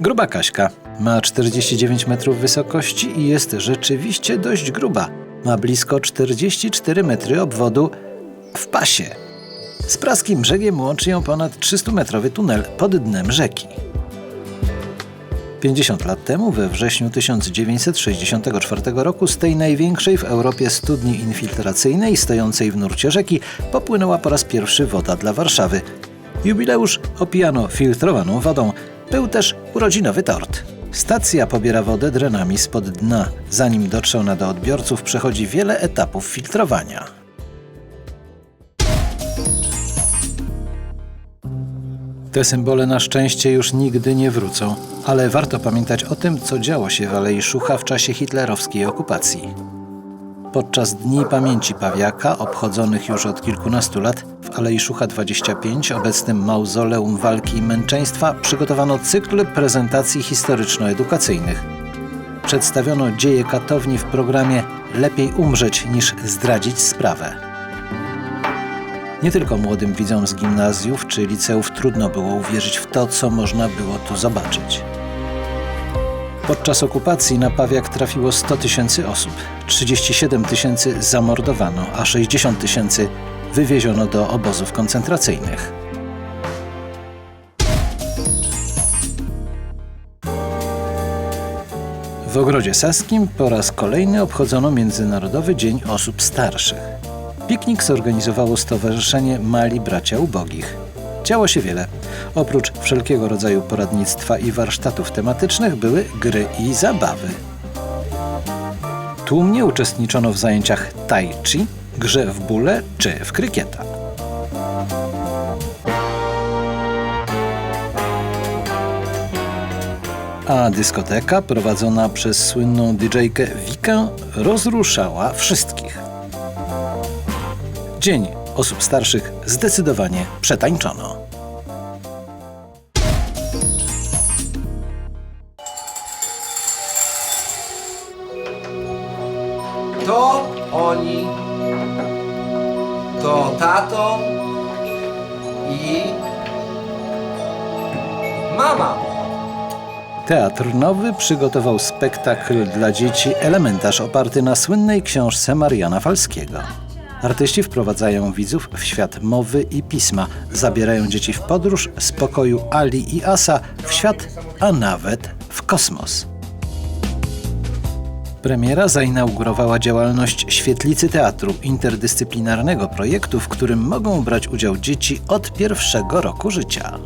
Gruba Kaśka ma 49 metrów wysokości i jest rzeczywiście dość gruba. Ma blisko 44 metry obwodu w pasie. Z praskim brzegiem łączy ją ponad 300-metrowy tunel pod dnem rzeki. 50 lat temu, we wrześniu 1964 roku, z tej największej w Europie studni infiltracyjnej stojącej w nurcie rzeki popłynęła po raz pierwszy woda dla Warszawy. Jubileusz opijano filtrowaną wodą. Był też urodzinowy tort. Stacja pobiera wodę drenami spod dna. Zanim dotrze ona do odbiorców, przechodzi wiele etapów filtrowania. Te symbole na szczęście już nigdy nie wrócą, ale warto pamiętać o tym, co działo się w Alei Szucha w czasie hitlerowskiej okupacji. Podczas Dni Pamięci Pawiaka, obchodzonych już od kilkunastu lat, w Alei Szucha 25, obecnym Mauzoleum Walki i Męczeństwa, przygotowano cykl prezentacji historyczno-edukacyjnych. Przedstawiono dzieje katowni w programie Lepiej umrzeć niż zdradzić sprawę. Nie tylko młodym widzom z gimnazjów czy liceów trudno było uwierzyć w to, co można było tu zobaczyć. Podczas okupacji na Pawiak trafiło 100 tysięcy osób, 37 tysięcy zamordowano, a 60 tysięcy wywieziono do obozów koncentracyjnych. W Ogrodzie Saskim po raz kolejny obchodzono Międzynarodowy Dzień Osób Starszych. Piknik zorganizowało Stowarzyszenie Mali Bracia Ubogich. Działo się wiele. Oprócz wszelkiego rodzaju poradnictwa i warsztatów tematycznych były gry i zabawy. Tłumnie uczestniczono w zajęciach tai chi, grze w bóle czy w krykieta. A dyskoteka prowadzona przez słynną DJ-kę Wikę rozruszała wszystkich. Dzień osób starszych zdecydowanie przetańczono. To oni, to tato i mama. Teatr Nowy przygotował spektakl dla dzieci Elementarz oparty na słynnej książce Mariana Falskiego. Artyści wprowadzają widzów w świat mowy i pisma, zabierają dzieci w podróż z pokoju Ali i Asa w świat, a nawet w kosmos. Premiera zainaugurowała działalność Świetlicy Teatru, interdyscyplinarnego projektu, w którym mogą brać udział dzieci od pierwszego roku życia.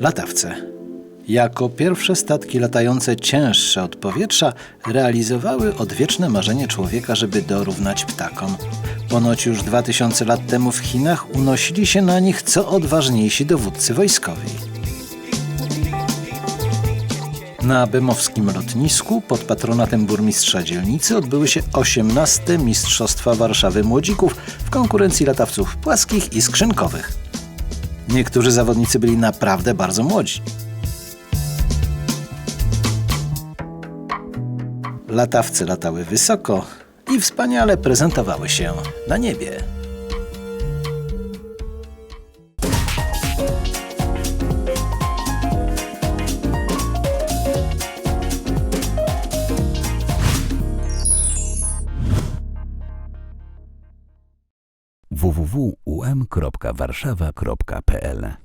Latawce. Jako pierwsze statki latające cięższe od powietrza realizowały odwieczne marzenie człowieka, żeby dorównać ptakom. Ponoć już 2000 lat temu w Chinach unosili się na nich co odważniejsi dowódcy wojskowi. Na bemowskim lotnisku pod patronatem burmistrza dzielnicy odbyły się 18 Mistrzostwa Warszawy Młodzików w konkurencji latawców płaskich i skrzynkowych. Niektórzy zawodnicy byli naprawdę bardzo młodzi. Latawce latały wysoko i wspaniale prezentowały się na niebie. www.um.warszawa.pl